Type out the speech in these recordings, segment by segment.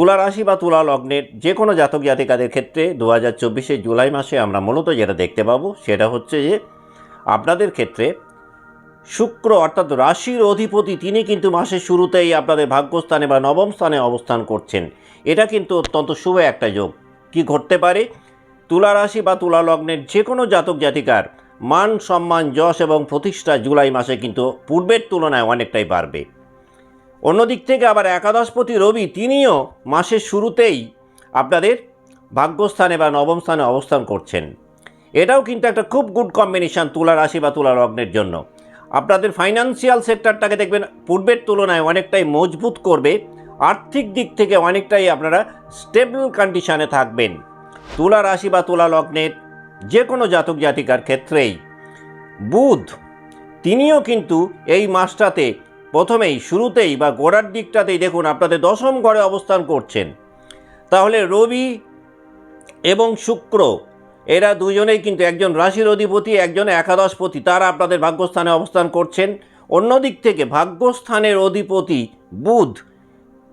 তুলা রাশি বা তুলা লগ্নের যে কোনো জাতক জাতিকাদের ক্ষেত্রে দু হাজার চব্বিশে জুলাই মাসে আমরা মূলত যেটা দেখতে পাবো সেটা হচ্ছে যে আপনাদের ক্ষেত্রে শুক্র অর্থাৎ রাশির অধিপতি তিনি কিন্তু মাসের শুরুতেই আপনাদের ভাগ্যস্থানে বা নবম স্থানে অবস্থান করছেন। এটা কিন্তু অত্যন্ত শুভ একটা যোগ। কি ঘটতে পারে? তুলা রাশি বা তুলা লগ্নের যে কোনো জাতক জাতিকার মান, সম্মান, যশ এবং প্রতিষ্ঠা জুলাই মাসে কিন্তু পূর্বের তুলনায় অনেকটাই বাড়বে। অন্যদিক থেকে আবার একাদশপতি রবি তিনিও মাসের শুরুতেই আপনাদের ভাগ্যস্থানে বা নবম স্থানে অবস্থান করছেন। এটাও কিন্তু একটা খুব গুড কম্বিনেশন তুলা রাশি বা তুলা লগ্নের জন্য। আপনাদের ফাইন্যান্সিয়াল সেক্টরটাকে দেখবেন, পূর্বের তুলনায় অনেকটাই মজবুত করবে। আর্থিক দিক থেকে অনেকটাই আপনারা স্টেবল কন্ডিশনে থাকবেন। তুলা রাশি বা তুলা লগ্নের যে কোনো জাতক জাতিকার ক্ষেত্রেই। বুধ, তিনিও কিন্তু এই মাসটাতে প্রথমেই শুরুতেই বা গোড়ার দিকটাতেই দেখুন আপনাদের দশম ঘরে অবস্থান করছেন। তাহলে রবি এবং শুক্র, এরা দুজনেই কিন্তু একজন রাশির অধিপতি, একজন একাদশপতি, তারা আপনাদের ভাগ্যস্থানে অবস্থান করছেন। অন্যদিক থেকে ভাগ্যস্থানের অধিপতি বুধ,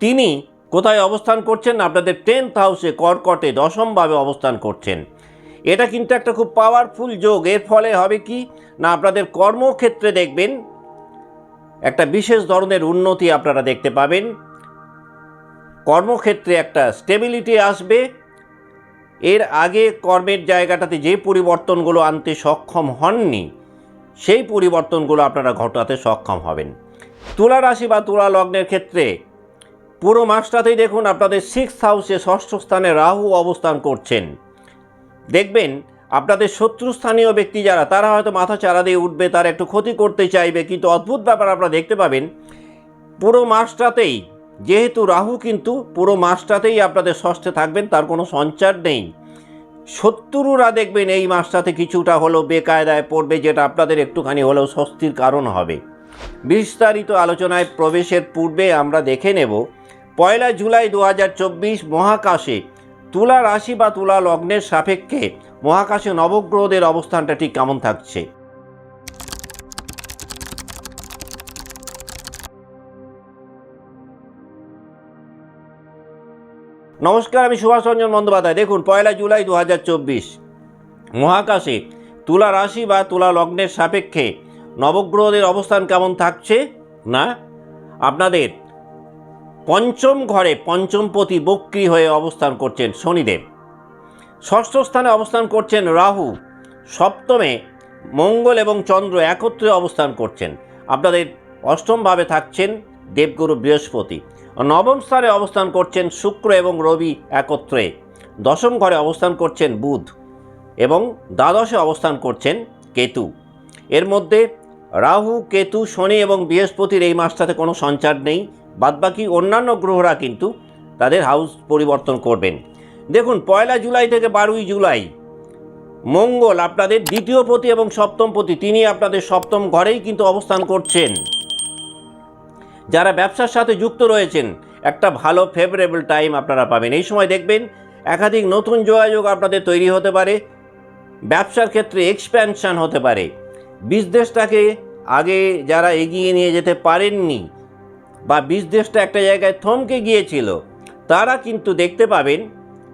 তিনি কোথায় অবস্থান করছেন? আপনাদের টেন্থ হাউসে কর্কটে দশমভাবে অবস্থান করছেন। এটা কিন্তু একটা খুব পাওয়ারফুল যোগ। এর ফলে হবে কি? না, আপনাদের কর্মক্ষেত্রে দেখবেন একটা বিশেষ ধরনের উন্নতি আপনারা দেখতে পাবেন। কর্মক্ষেত্রে একটা স্টেবিলিটি আসবে। এর আগে কর্মের জায়গাটাতে যে পরিবর্তনগুলো আনতে সক্ষম হননি, সেই পরিবর্তনগুলো আপনারা ঘটাতে সক্ষম হবেন। তুলা রাশি বা তুলা লগ্নের ক্ষেত্রে পুরো মাসটাতেই দেখুন আপনাদের সিক্স হাউসে ষষ্ঠ স্থানে রাহু অবস্থান করছেন। দেখবেন আপনাদের শত্রুস্থানীয় ব্যক্তি যারা, তারা হয়তো মাথা চারা দিয়ে উঠবে, তারা একটু ক্ষতি করতে চাইবে, কিন্তু অদ্ভুত ব্যাপার আপনারা দেখতে পাবেন, পুরো মাসটাতেই, যেহেতু রাহু কিন্তু পুরো মাসটাতেই আপনাদের ষষ্ঠে থাকবেন, তার কোনো সঞ্চার নেই। শত্রুরা দেখবেন এই মাসটাতে কিছুটা হলেও বেকায়দায় পড়বে, যেটা আপনাদের একটুখানি হলেও স্বস্তির কারণ হবে। বিস্তারিত আলোচনায় প্রবেশের পূর্বে আমরা দেখে নেব, পয়লা জুলাই দু হাজার চব্বিশ মহাকাশে তুলা রাশি বা তুলা লগ্নের সাপেক্ষে মহাকাশে নবগ্রহদের অবস্থানটা ঠিক কেমন থাকছে? নমস্কার, আমি সুভাষ রঞ্জন বন্দ্যোপাধ্যায়। দেখুন, পয়লা জুলাই দু হাজার চব্বিশ। মহাকাশে তুলা রাশি বা তুলা লগ্নের সাপেক্ষে নবগ্রহদের অবস্থান কেমন থাকছে না? আপনাদের পঞ্চম ঘরে পঞ্চমপতি বক্রি হয়ে অবস্থান করছেন শনিদেব। ষষ্ঠ স্থানে অবস্থান করছেন রাহু। সপ্তমে মঙ্গল এবং চন্দ্র একত্রে অবস্থান করছেন। আপনাদের অষ্টমভাবে থাকছেন দেবগুরু বৃহস্পতি। নবম স্থানে অবস্থান করছেন শুক্র এবং রবি একত্রে। দশম ঘরে অবস্থান করছেন বুধ এবং দ্বাদশে অবস্থান করছেন কেতু। এর মধ্যে রাহু, কেতু, শনি এবং বৃহস্পতির এই মাসটাতে কোনো সঞ্চার নেই। বাদবাকি অন্যান্য গ্রহরা কিন্তু তাদের হাউস পরিবর্তন করবেন। দেখুন, পয়লা জুলাই থেকে বারোই জুলাই। মঙ্গল আপনাদের দ্বিতীয় পতি এবং সপ্তম পতি তিনি আপনাদের সপ্তম ঘরেই কিন্তু অবস্থান করছেন। যারা ব্যবসার সাথে যুক্ত রয়েছেন, একটা ভালো ফেভারেবল টাইম আপনারা পাবেন। এই সময় দেখবেন, একাধিক নতুন যোগাযোগ আপনাদের তৈরি হতে পারে, ব্যবসার ক্ষেত্রে এক্সপ্যানশন হতে পারে। বিজনেসটাকে আগে যারা এগিয়ে নিয়ে যেতে পারেননি, বা বিজনেসটা একটা জায়গায় থমকে গিয়েছিল, তারা কিন্তু দেখতে পাবেন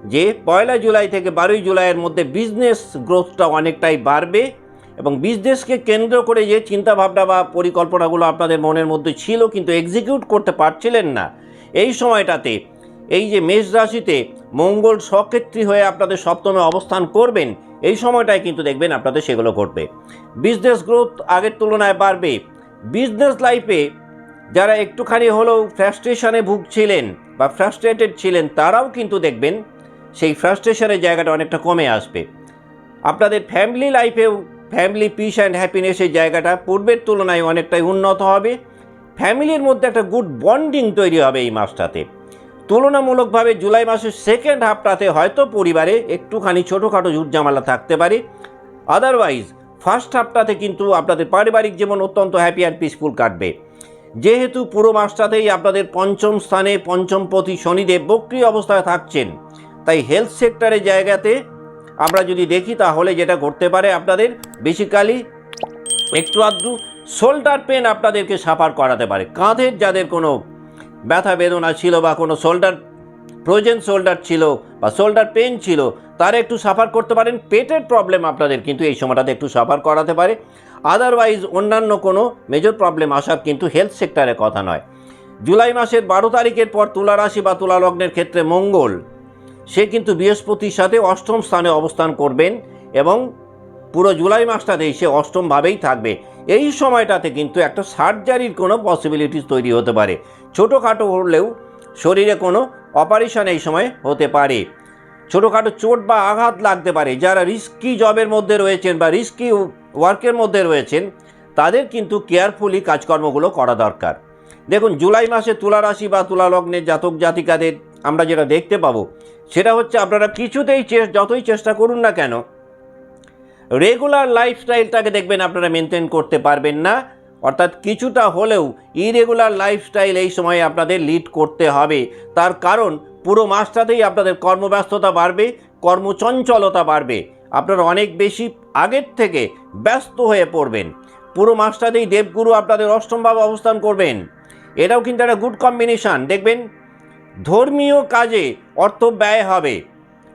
যে পয়লা জুলাই থেকে বারোই জুলাইয়ের মধ্যে বিজনেস গ্রোথটা অনেকটাই বাড়বে এবং বিজনেসকে কেন্দ্র করে যে চিন্তাভাবনা বা পরিকল্পনাগুলো আপনাদের মনের মধ্যে ছিল কিন্তু এক্সিকিউট করতে পারছিলেন না, এই সময়টাতে এই যে মেষ রাশিতে মঙ্গল সক্ষেত্রী হয়ে আপনাদের সপ্তমে অবস্থান করবেন, এই সময়টায় কিন্তু দেখবেন আপনাদের সেগুলো ঘটবে। বিজনেস গ্রোথ আগের তুলনায় বাড়বে। বিজনেস লাইফে যারা একটুখানি হলেও ফ্রাস্ট্রেশনে ভুগছিলেন বা ফ্রাস্ট্রেটেড ছিলেন, তারাও কিন্তু দেখবেন সেই ফ্রাস্ট্রেশনের জায়গাটা অনেকটা কমে আসবে। আপনাদের ফ্যামিলি লাইফেও ফ্যামিলি পিস অ্যান্ড হ্যাপিনেসের জায়গাটা পূর্বের তুলনায় অনেকটাই উন্নত হবে। ফ্যামিলির মধ্যে একটা গুড বন্ডিং তৈরি হবে এই মাসটাতে। তুলনামূলকভাবে জুলাই মাসের সেকেন্ড হাফটাতে হয়তো পরিবারে একটুখানি ছোটোখাটো ঝুটঝামেলা থাকতে পারে। আদারওয়াইজ ফার্স্ট হাফটাতে কিন্তু আপনাদের পারিবারিক জীবন অত্যন্ত হ্যাপি অ্যান্ড পিসফুল কাটবে। যেহেতু পুরো মাসটাতেই আপনাদের পঞ্চম স্থানে পঞ্চম পঞ্চমপতি শনিদেব বক্রি অবস্থায় থাকছেন। তাই হেলথ সেক্টরের জায়গাতে আমরা যদি দেখি তাহলে যেটা ঘটতে পারে আপনাদের বেসিক্যালি একটু আধটু শোল্ডার পেন আপনাদেরকে সাফার করাতে পারে। কাঁধের যাদের কোনো ব্যথা বেদনা ছিল বা কোনো শোল্ডার ফ্রোজেন শোল্ডার ছিল বা শোল্ডার পেন ছিল, তারা একটু সাফার করতে পারেন। পেটের প্রবলেম আপনাদের কিন্তু এই সময়টাতে একটু সাফার করাতে পারে। আদারওয়াইজ অন্যান্য কোনো মেজর প্রবলেম আসার কিন্তু হেলথ সেক্টরের কথা নয়। জুলাই মাসের বারো তারিখের পর তুলা রাশি বা তুলা লগ্নের ক্ষেত্রে মঙ্গল। সে কিন্তু বৃহস্পতির সাথে অষ্টম স্থানে অবস্থান করবেন এবং পুরো জুলাই মাসটাতেই সে অষ্টমভাবেই থাকবে। এই সময়টাতে কিন্তু একটা সার্জারির কোনো পসিবিলিটিস তৈরি হতে পারে। ছোটোখাটো হলেও শরীরে কোনো অপারেশন এই সময় হতে পারে। ছোটোখাটো চোট বা আঘাত লাগতে পারে। যারা রিস্কি জবের মধ্যে রয়েছেন বা রিস্কি ওয়ার্কের মধ্যে রয়েছেন, তাদের কিন্তু কেয়ারফুলি কাজকর্মগুলো করা দরকার। দেখুন, জুলাই মাসে তুলা রাশি বা তুলা লগ্নের জাতক জাতিকাদের আমরা যেটা দেখতে পাবো সেটা হচ্ছে আপনারা কিছুতেই যতই চেষ্টা করুন না কেন রেগুলার লাইফস্টাইলটাকে দেখবেন আপনারা মেনটেন করতে পারবেন না। অর্থাৎ কিছুটা হলেও ইরেগুলার লাইফস্টাইল এই সময়ে আপনাদের লিড করতে হবে। তার কারণ, পুরো মাসটাতেই আপনাদের কর্মব্যস্ততা বাড়বে, কর্মচঞ্চলতা বাড়বে। আপনারা অনেক বেশি আগের থেকে ব্যস্ত হয়ে পড়বেন। পুরো মাসটাতেই দেবগুরু আপনাদের অষ্টমভাবে অবস্থান করবেন। এটাও কিন্তু একটা গুড কম্বিনেশান দেখবেন ধর্মীয় কাজে অর্থ ব্যয় হবে।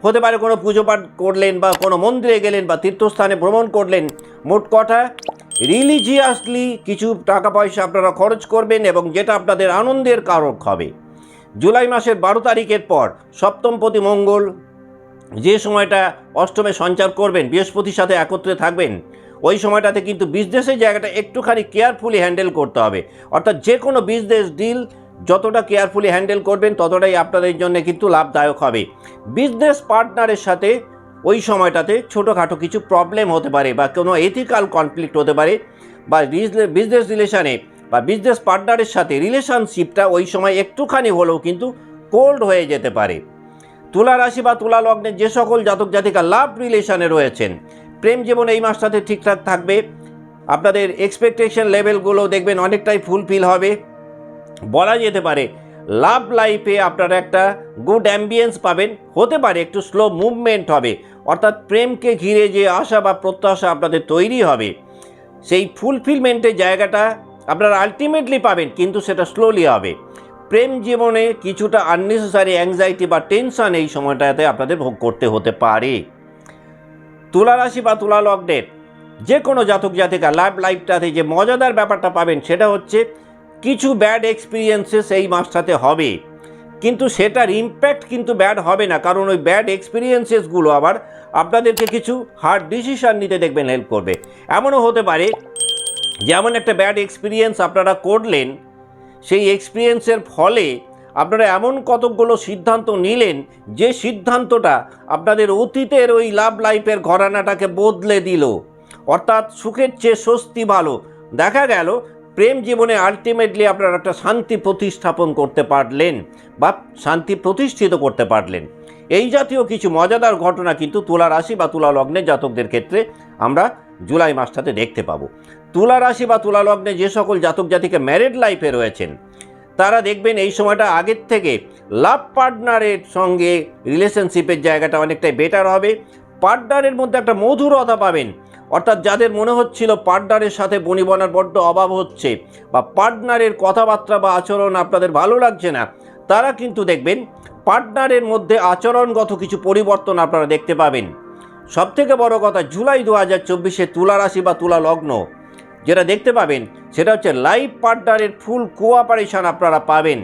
হতে পারে কোনো পুজো পাঠ করলেন বা কোনো মন্দিরে গেলেন বা তীর্থস্থানে ভ্রমণ করলেন, মোট কথা রিলিজিয়াসলি কিছু টাকা পয়সা আপনারা খরচ করবেন এবং যেটা আপনাদের আনন্দের কারক হবে। জুলাই মাসের বারো তারিখের পর সপ্তমপতি মঙ্গল, যে সময়টা অষ্টমে সঞ্চার করবেন, বৃহস্পতির সাথে একত্রে থাকবেন, ওই সময়টাতে কিন্তু বিজনেসের জায়গাটা একটুখানি কেয়ারফুলি হ্যান্ডেল করতে হবে। অর্থাৎ যে কোনো বিজনেস ডিল যতটা কেয়ারফুলি হ্যান্ডেল করবেন, ততটাই আপনাদের জন্য কিন্তু লাভদায়ক হবে। বিজনেস পার্টনারের সাথে ওই সময়টাতে ছোটোখাটো কিছু প্রবলেম হতে পারে বা কোনো এথিক্যাল কনফ্লিক্ট হতে পারে বা বিজনেস রিলেশানে বা বিজনেস পার্টনারের সাথে রিলেশনশিপটা ওই সময় একটুখানি হলেও কিন্তু কোল্ড হয়ে যেতে পারে। তুলা রাশি বা তুলা লগ্নে যে সকল জাতক জাতিকা লাভ রিলেশনে রয়েছেন, প্রেম জীবন এই মাসটাতে ঠিকঠাক থাকবে। আপনাদের এক্সপেকটেশন লেভেলগুলো দেখবেন অনেকটাই ফুলফিল হবে। বলা যেতে পারে, লাভ লাইফে আপনারা একটা গুড অ্যাম্বিয়েন্স পাবেন, হতে পারে একটু স্লো মুভমেন্ট হবে, অর্থাৎ প্রেমকে ঘিরে যে আশা বা প্রত্যাশা আপনাদের তৈরি হবে, সেই ফুলফিলমেন্টের জায়গাটা আপনারা আলটিমেটলি পাবেন, কিন্তু সেটা স্লোলি হবে। প্রেম জীবনে কিছুটা আননেসেসারি অ্যাংজাইটি বা টেনশন এই সময়টাতে আপনাদের ভোগ করতে হতে পারে। তুলা রাশি বা তুলা লগ্নের যে কোনো জাতক জাতিকা লাইফ লাইফটাতে যে মজাদার ব্যাপারটা পাবেন, সেটা হচ্ছে কিছু ব্যাড এক্সপিরিয়েন্সেস এই মাসটাতে হবে। কিন্তু সেটার ইম্প্যাক্ট কিন্তু ব্যাড হবে না, কারণ ওই ব্যাড এক্সপিরিয়েন্সেসগুলো আবার আপনাদেরকে কিছু হার্ড ডিসিশন নিতে দেখবেন হেল্প করবে। এমনও হতে পারে, যেমন একটা ব্যাড এক্সপিরিয়েন্স আপনারা করলেন, সেই এক্সপিরিয়েন্সের ফলে আপনারা এমন কতকগুলো সিদ্ধান্ত নিলেন, যে সিদ্ধান্তটা আপনাদের অতীতের ওই লাভ লাইফের ঘরানাটাকে বদলে দিল। অর্থাৎ সুখের চেয়ে স্বস্তি ভালো। দেখা গেল প্রেম জীবনে আলটিমেটলি আপনারা একটা শান্তি প্রতিস্থাপন করতে পারলেন বা শান্তি প্রতিষ্ঠিত করতে পারলেন। এই জাতীয় কিছু মজাদার ঘটনা কিন্তু তুলা রাশি বা তুলা লগ্নের জাতকদের ক্ষেত্রে আমরা জুলাই মাসটাতে দেখতে পাবো। তুলা রাশি বা তুলা লগ্নে যে সকল জাতক জাতিকে ম্যারেড লাইফে রয়েছেন, তারা দেখবেন এই সময়টা আগের থেকে লাভ পার্টনারের সঙ্গে রিলেশনশিপের জায়গাটা অনেকটাই বেটার হবে। পার্টনারের মধ্যে একটা মধুরতা পাবেন। অর্থাৎ যাদের মনে হচ্ছিল পার্টনারের সাথে বনিবনার বড্ড অভাব হচ্ছে বা পার্টনারের কথাবার্তা বা আচরণ আপনাদের ভালো লাগছে না, তারা কিন্তু দেখবেন পার্টনারের মধ্যে আচরণগত কিছু পরিবর্তন আপনারা দেখতে পাবেন। সবথেকে বড় কথা, জুলাই দু হাজার চব্বিশে তুলা রাশি বা তুলা লগ্ন, যেটা দেখতে পাবেন, সেটা হচ্ছে লাইফ পার্টনারের ফুল কোঅপারেশন আপনারা পাবেন।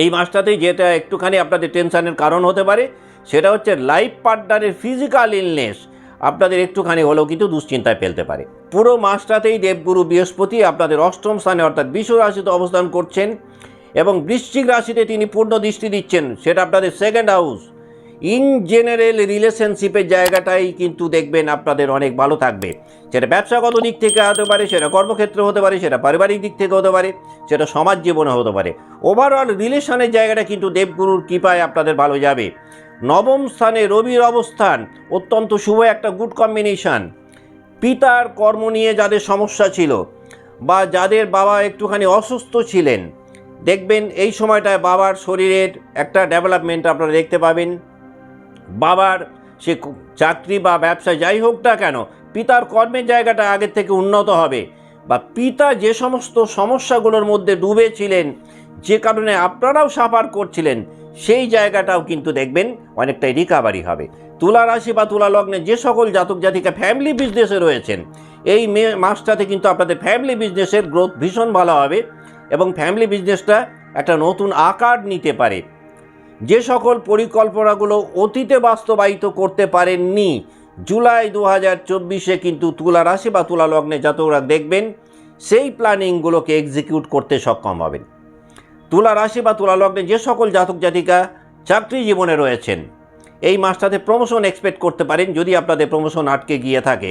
এই মাসটাতেই যেটা একটুখানি আপনাদের টেনশনের কারণ হতে পারে সেটা হচ্ছে লাইফ পার্টনারের ফিজিক্যাল ইলনেস আপনাদের একটুখানি হলেও কিন্তু দুশ্চিন্তায় ফেলতে পারে। পুরো মাসটাতেই দেবগুরু বৃহস্পতি আপনাদের অষ্টম স্থানে অর্থাৎ বিশ্ব রাশিতে অবস্থান করছেন এবং বৃশ্চিক রাশিতে তিনি পূর্ণ দৃষ্টি দিচ্ছেন। সেটা আপনাদের সেকেন্ড হাউস ইন জেনারেল রিলেশনশিপের জায়গাটাই কিন্তু দেখবেন আপনাদের অনেক ভালো থাকবে। সেটা ব্যবসাগত দিক থেকে হতে পারে, সেটা কর্মক্ষেত্রে হতে পারে, সেটা পারিবারিক দিক থেকে হতে পারে, সেটা সমাজ জীবনে হতে পারে। ওভারঅল রিলেশনের জায়গাটা কিন্তু দেবগুরুর কৃপায় আপনাদের ভালো যাবে। নবম স্থানে রবির অবস্থান। অত্যন্ত শুভ একটা গুড কম্বিনেশান পিতার কর্ম নিয়ে যাদের সমস্যা ছিল বা যাদের বাবা একটুখানি অসুস্থ ছিলেন, দেখবেন এই সময়টায় বাবার শরীরের একটা ডেভেলপমেন্ট আপনারা দেখতে পাবেন। বাবার সে চাকরি বা ব্যবসা যাই হোক না কেন, পিতার কর্মের জায়গাটা আগের থেকে উন্নত হবে বা পিতা যে সমস্ত সমস্যাগুলোর মধ্যে ডুবেছিলেন, যে কারণে আপনারাও সাফার করছিলেন সেই জায়গাটাও কিন্তু দেখবেন অনেকটাই রিকাভারি হবে। তুলা রাশি বা তুলা লগ্নে যে সকল জাতক জাতিকা ফ্যামিলি বিজনেসে রয়েছেন, এই মে মাসটাতে কিন্তু আপনাদের ফ্যামিলি বিজনেসের গ্রোথ ভীষণ ভালো হবে এবং ফ্যামিলি বিজনেসটা একটা নতুন আকার নিতে পারে। যে সকল পরিকল্পনাগুলো অতীতে বাস্তবায়িত করতে পারেননি, জুলাই দু হাজার চব্বিশে কিন্তু তুলা রাশি বা তুলা লগ্নে জাতকরা দেখবেন, সেই প্ল্যানিংগুলোকে এক্সিকিউট করতে সক্ষম হবেন। তুলা রাশি বা তুলা লগ্নে যে সকল জাতক জাতিকা চাকরি জীবনে রয়েছেন, এই মাসটাতে প্রমোশন এক্সপেক্ট করতে পারেন যদি আপনাদের প্রমোশন আটকে গিয়ে থাকে।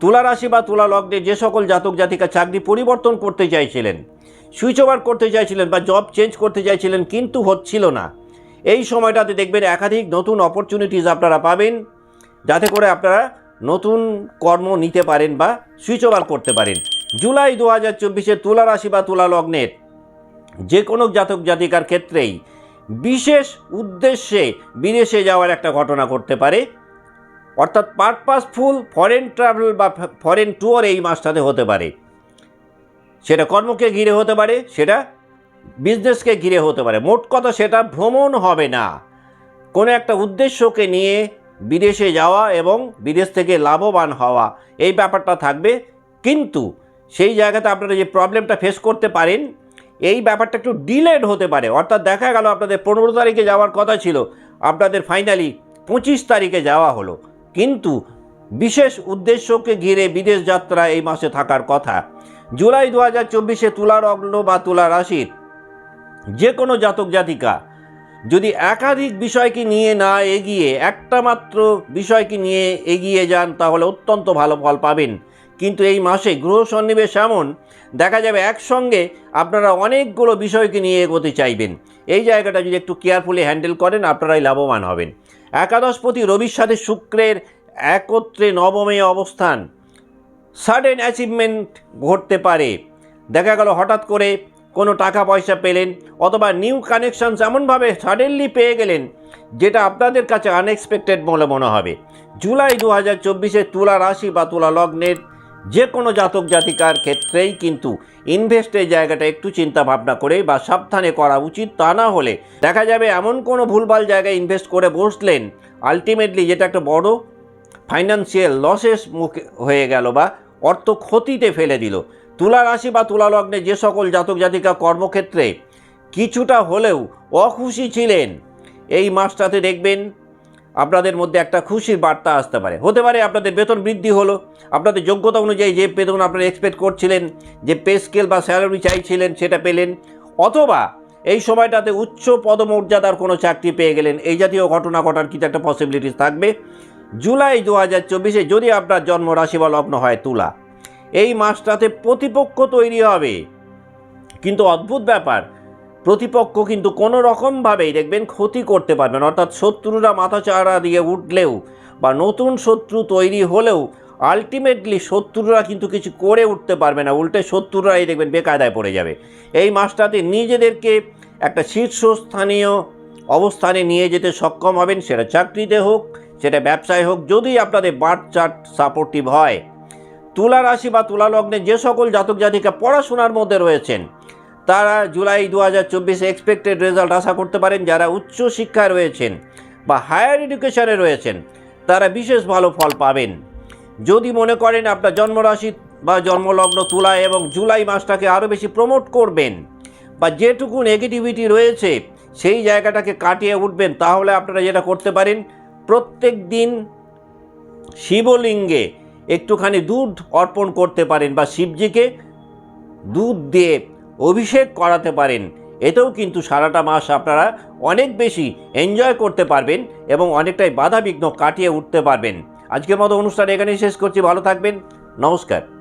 তুলা রাশি বা তুলা লগ্নে যে সকল জাতক জাতিকা চাকরি পরিবর্তন করতে চাইছিলেন সুইচ ওভার করতে চাইছিলেন বা জব চেঞ্জ করতে চাইছিলেন কিন্তু হচ্ছিল না। এই সময়টাতে দেখবেন একাধিক নতুন অপরচুনিটিস আপনারা পাবেন, যাতে করে আপনারা নতুন কর্ম নিতে পারেন বা সুইচ ওভার করতে পারেন। জুলাই দু হাজার চব্বিশে তুলা রাশি বা তুলা লগ্নের যে কোনো জাতক জাতিকার ক্ষেত্রেই বিশেষ উদ্দেশ্যে বিদেশে যাওয়ার একটা ঘটনা ঘটতে পারে। অর্থাৎ পারপাসফুল ফরেন ট্রাভেল বা ফরেন ট্যুর এই মাসটাতে হতে পারে। সেটা কর্মকে ঘিরে হতে পারে, সেটা বিজনেসকে ঘিরে হতে পারে। মোট কথা সেটা ভ্রমণ হবে না। কোনো একটা উদ্দেশ্যকে নিয়ে বিদেশে যাওয়া এবং বিদেশ থেকে লাভবান হওয়া এই ব্যাপারটা থাকবে। কিন্তু সেই জায়গাতে আপনারা যে প্রবলেমটা ফেস করতে পারেন এই ব্যাপারটা একটু ডিলেড হতে পারে। অর্থাৎ দেখা গেল আপনাদের পনেরো তারিখে যাওয়ার কথা ছিল, আপনাদের ফাইনালি পঁচিশ তারিখে যাওয়া হলো। কিন্তু বিশেষ উদ্দেশ্যকে ঘিরে বিদেশ যাত্রা এই মাসে থাকার কথা। জুলাই দু হাজার চব্বিশে তুলা লগ্ন বা তুলা রাশির যে কোনো জাতক জাতিকা যদি একাধিক বিষয়কে নিয়ে না এগিয়ে একটা মাত্র বিষয়কে নিয়ে এগিয়ে যান, তাহলে অত্যন্ত ভালো ফল পাবেন। কিন্তু এই মাসে গ্রহ সন্নিবেশ এমন, দেখা যাবে একসঙ্গে আপনারা অনেকগুলো বিষয়কে নিয়ে এগোতে চাইবেন। এই জায়গাটা যদি একটু কেয়ারফুলি হ্যান্ডেল করেন, আপনারাই লাভবান হবেন। একাদশপতি রবির সাথে শুক্রের একত্রে নবমে অবস্থান। সাডেন অ্যাচিভমেন্ট ঘটতে পারে। দেখা গেল হঠাৎ করে কোনো টাকা পয়সা পেলেন, অথবা নিউ কানেকশনস এমনভাবে সাডেনলি পেয়ে গেলেন, যেটা আপনাদের কাছে আনএক্সপেক্টেড বলে মনে হবে। জুলাই দু হাজার চব্বিশে তুলা রাশি বা তুলা লগ্নের যে কোনো জাতক জাতিকার ক্ষেত্রেই কিন্তু ইনভেস্টের জায়গাটা একটু চিন্তা ভাবনা করে বা সাবধানে করা উচিত তা না হলে। দেখা যাবে এমন কোনো ভুলভাল জায়গায় ইনভেস্ট করে বসলেন আলটিমেটলি যেটা একটা বড় ফাইন্যান্সিয়াল লসেস মুখে হয়ে গেল বা অর্থ ক্ষতিতে ফেলে দিল। তুলা রাশি বা তুলা লগ্নে যে সকল জাতক জাতিকা কর্মক্ষেত্রে কিছুটা হলেও অখুশি ছিলেন, এই মাসটাতে দেখবেন আপনাদের মধ্যে একটা খুশির বার্তা আসতে পারে। হতে পারে আপনাদের বেতন বৃদ্ধি হলো। আপনাদের যোগ্যতা অনুযায়ী যে বেতন আপনারা এক্সপেক্ট করছিলেন, যে পে স্কেল বা স্যালারি চাইছিলেন, সেটা পেলেন। অথবা এই সময়টাতে উচ্চ পদমর্যাদার কোনো চাকরি পেয়ে গেলেন। এই জাতীয় ঘটনা ঘটার কিছু একটা পসিবিলিটিস থাকবে। জুলাই দু হাজার চব্বিশে যদি আপনার জন্ম রাশি বা লগ্ন হয় তুলা, এই মাসটাতে প্রতিপক্ষ তৈরি হবে। কিন্তু অদ্ভুত ব্যাপার প্রতিপক্ষ কিন্তু কোনো রকমভাবেই দেখবেন ক্ষতি করতে পারবেন অর্থাৎ শত্রুরা মাথা চাড়া দিয়ে উঠলেও বা নতুন শত্রু তৈরি হলেও আলটিমেটলি শত্রুরা কিন্তু কিছু করে উঠতে পারবে না। উল্টে শত্রুরাই দেখবেন বেকায়দায় পড়ে যাবে। এই মাসটাতে নিজেদেরকে একটা শীর্ষস্থানীয় অবস্থানে নিয়ে যেতে সক্ষম হবেন। সেটা চাকরিতে হোক, সেটা ব্যবসায় হোক, যদি আপনাদের বার্থ চার্ট সাপোর্টিভ হয়। তুলা রাশি বা তুলা লগ্নে যে সকল জাতক জাতিকা পড়াশোনার মধ্যে রয়েছেন তারা জুলাই দু হাজার চব্বিশে এক্সপেক্টেড রেজাল্ট আশা করতে পারেন যারা উচ্চ শিক্ষায় রয়েছেন বা হায়ার এডুকেশনে রয়েছেন, তারা বিশেষ ভালো ফল পাবেন। যদি মনে করেন আপনার জন্মরাশি বা জন্মলগ্ন তুলা এবং জুলাই মাসটাকে আরও বেশি প্রমোট করবেন বা যেটুকু নেগেটিভিটি রয়েছে, সেই জায়গাটাকে কাটিয়ে উঠবেন, তাহলে আপনারা যেটা করতে পারেন, প্রত্যেক দিন শিবলিঙ্গে একটুখানি দুধ অর্পণ করতে পারেন বা শিবজিকে দুধ দিয়ে অভিষেক করাতে পারেন। এতেও কিন্তু সারাটা মাস আপনারা অনেক বেশি এনজয় করতে পারবেন এবং অনেকটাই বাধা বিঘ্ন কাটিয়ে উঠতে পারবেন। আজকের মতো অনুষ্ঠান এখানেই শেষ করছি। ভালো থাকবেন। নমস্কার।